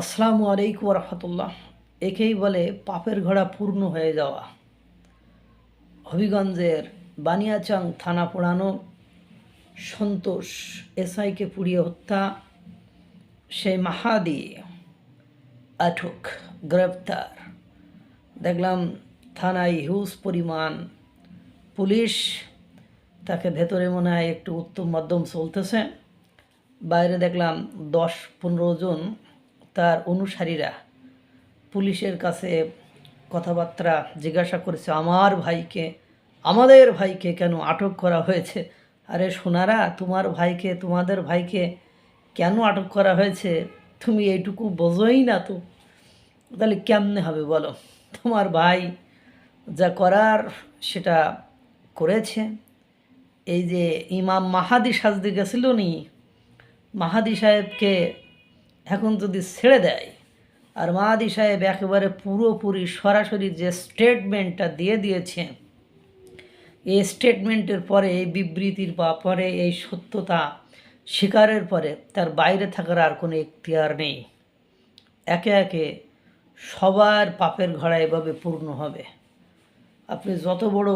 আসসালামু আলাইকুম রহমতুল্লাহ একেই বলে পাপের ঘোড়া পূর্ণ হয়ে যাওয়া। হবিগঞ্জের বানিয়াচাং থানা পোড়ানো সন্তোষ এসআইকে পুড়িয়ে হত্যা সেই মাহাদি আটক, গ্রেপ্তার। দেখলাম থানায় হিউজ পরিমাণ পুলিশ, তাকে ভেতরে মনে হয় একটু উত্তম মাধ্যম চলতেছে। বাইরে দেখলাম দশ পনেরো জন তার অনুসারীরা পুলিশের কাছে কথাবার্তা জিজ্ঞাসা করেছে, আমার ভাইকে, আমাদের ভাইকে কেন আটক করা হয়েছে? আরে সোনারা, তোমার ভাইকে, তোমাদের ভাইকে কেন আটক করা হয়েছে? তুমি এইটুকু বোঝোই না তো। তাহলে কেমনে হবে বলো? তোমার ভাই যা করার সেটা করেছে। এই যে ইমাম মাহাদি সাজতে গেছিল নি, মাহাদি সাহেবকে এখন যদি ছেড়ে দেয়, আর মাহাদি সাহেব একেবারে পুরোপুরি সরাসরি যে স্টেটমেন্টটা দিয়ে দিয়েছে, এই স্টেটমেন্টের পরে, এই বিবৃতির বা পরে, এই সত্যতা স্বীকারের পরে তার বাইরে থাকার আর কোনো এখতিয়ার নেই। একে একে সবার পাপের ঘোড়া এভাবে পূর্ণ হবে। আপনি যত বড়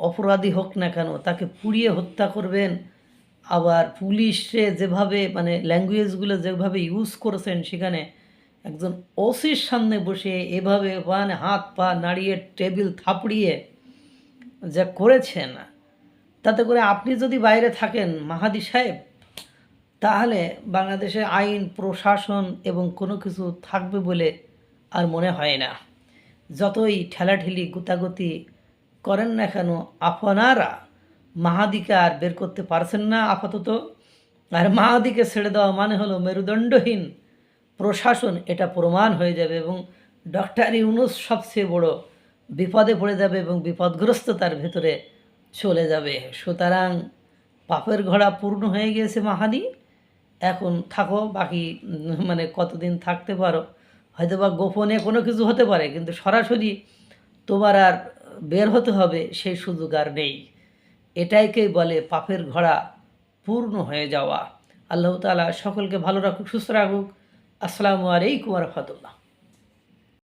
অপরাধী হোক না কেন, তাকে পুড়িয়ে হত্যা করবেন আবার পুলিশে যেভাবে মানে ল্যাঙ্গুয়েজগুলো যেভাবে ইউজ করেছেন সেখানে একজন ওসির সামনে বসে এভাবে মানে হাত পা নাড়িয়ে, টেবিল থাপড়িয়ে যা করেছেন, তাতে করে আপনি যদি বাইরে থাকেন, মাহাদি সাহেব, তাহলে বাংলাদেশে আইন, প্রশাসন এবং কোনো কিছু থাকবে বলে আর মনে হয় না। যতই ঠেলাঠেলি, গুতাগুতি করেন না কেন, আপনারা মাহাদিকে আর বের করতে পারছেন না আপাতত। আর মাহাদিকে ছেড়ে দেওয়া মানে হলো মেরুদণ্ডহীন প্রশাসন, এটা প্রমাণ হয়ে যাবে এবং ডক্টর ইউনুস সবচেয়ে বড় বিপদে পড়ে যাবে এবং বিপদগ্রস্ততার ভেতরে চলে যাবে। সুতরাং পাপের ঘোড়া পূর্ণ হয়ে গিয়েছে মাহাদি। এখন থাকো, বাকি মানে কতদিন থাকতে পারো? হয়তো বা গোপনে কোনো কিছু হতে পারে, কিন্তু সরাসরি তোমার আর বের হতে হবে সেই সুযোগ আর নেই। এটাইকেই বলে পাপের ঘোড়া পূর্ণ হয়ে যাওয়া। আল্লাহ তালা সকলকে ভালো রাখুক, সুস্থ রাখুক। আসসালামু আলাইকুম রহমতুল্লাহ।